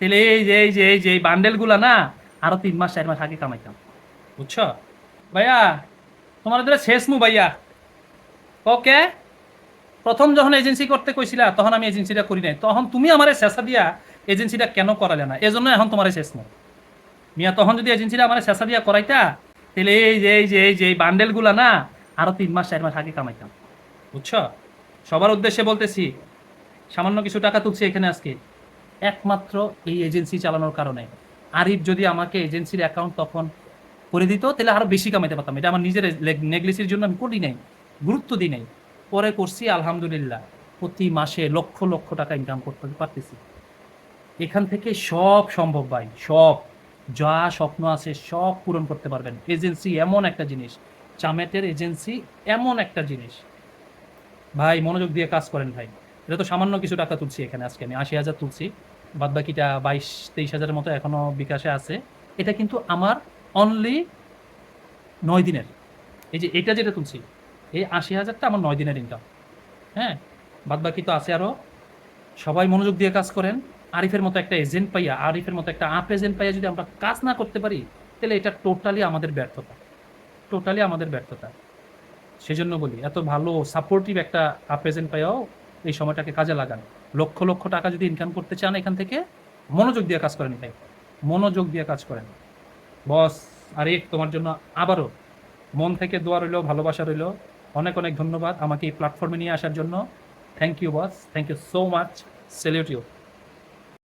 তাহলে এই যে এই যে এই যে, এই বান্ডেলগুলা না, আরও তিন মাস, চার মাস আগে কামাইতাম। বুঝছ? ভাইয়া, তোমার ধরে শেষ মু ভাইয়া। ওকে? প্রথম যখন এজেন্সি করতে কইছিলা, তখন আমি এজেন্সিটা করি নাই। তখন তুমি আমারে শেষা দিয়া এজেন্সিটা কেন করালে না? এজন্য এখন তোমার শেষ মু। মিয়া, তখন যদি এজেন্সিটা আমার শেষা দিয়া করাইতা, তাহলে এই যে এই যে এই যে, এই বান্ডেলগুলা না, আরও তিন মাস, চার মাস আগে কামাইতাম। বুঝছ? সবার উদ্দেশ্যে বলতেছি, সামান্য কিছু টাকা তুলছি এখানে আজকে। একমাত্র এই এজেন্সি চালানোর কারণে। আরিফ যদি আমাকে এজেন্সির অ্যাকাউন্ট তখন করে দিত, তাহলে আরও বেশি কামাইতে পারতাম। এটা আমার নিজের নেগলিসির জন্য আমি করি নাই, গুরুত্ব দিই নাই। পরে করছি, আলহামদুলিল্লাহ, প্রতি মাসে লক্ষ লক্ষ টাকা ইনকাম করতে পারতেছি। এখান থেকে সব সম্ভব ভাই, সব। যা স্বপ্ন আছে সব পূরণ করতে পারবেন। এজেন্সি এমন একটা জিনিস, চামেটের এজেন্সি এমন একটা জিনিস। ভাই, মনোযোগ দিয়ে কাজ করেন ভাই। এটা তো সামান্য কিছু টাকা তুলছি এখানে আজকে, আমি আশি হাজার তুলছি। বাদ বাকিটা বাইশ, তেইশ হাজারের মতো এখনও বিকাশে আছে। এটা কিন্তু আমার অনলি নয় দিনের। এই যে এটা যেটা তুলছি, এই আশি হাজারটা আমার নয় দিনের ইনকাম হ্যাঁ? বাদ বাকি তো আছে আরও সবাই মনোযোগ দিয়ে কাজ করেন। আরিফের মতো একটা এজেন্ট পাইয়া, আরিফের মতো একটা আপ এজেন্ট পাইয়া যদি আমরা কাজ না করতে পারি, তাহলে এটা টোটালি আমাদের ব্যর্থতা। টোটালি আমাদের ব্যর্থতা। সেজন্য বলি, এত ভালো সাপোর্টিভ একটা আপ এজেন্ট পাইয়াও এই সময়টাকে কাজে লাগান। লক্ষ লক্ষ টাকা যদি ইনকাম করতে চান এখান থেকে, মনোযোগ দিয়ে কাজ করেন ভাই। মনোযোগ দিয়ে কাজ করেন। বস, আরিফ, তোমার জন্য আবারও মন থেকে দোয়া রইল, ভালোবাসা রইল। অনেক অনেক ধন্যবাদ আমাকে এই প্ল্যাটফর্মে নিয়ে আসার জন্য। Thank you boss thank you so much salute you